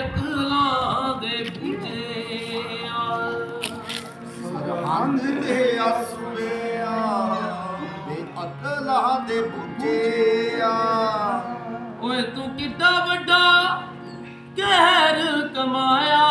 ਅਕਲਾਂ ਦੇ ਬੁਝਿਆ ਸਰਹੰਦ ਦੇ ਅਸੂਬਿਆ ਦੇ ਬੁਝਿਆ ਓਏ ਤੂੰ ਕਿੱਡਾ ਵੱਡਾ ਕਹਿਰ ਕਮਾਇਆ।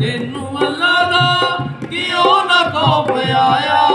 ਤੈਨੂੰ ਅੱਲਾ ਦਾ ਕਿਉਂ ਨਾ ਖੌਫ ਆਇਆ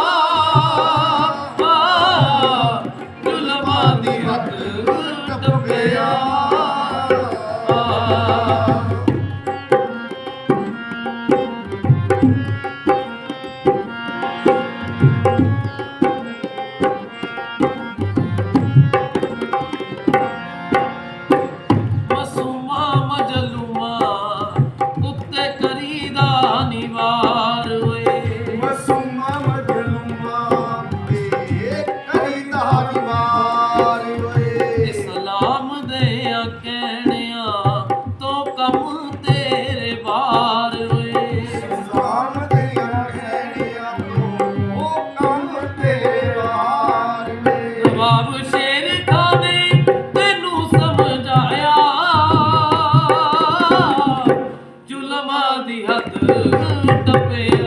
我的悲哀。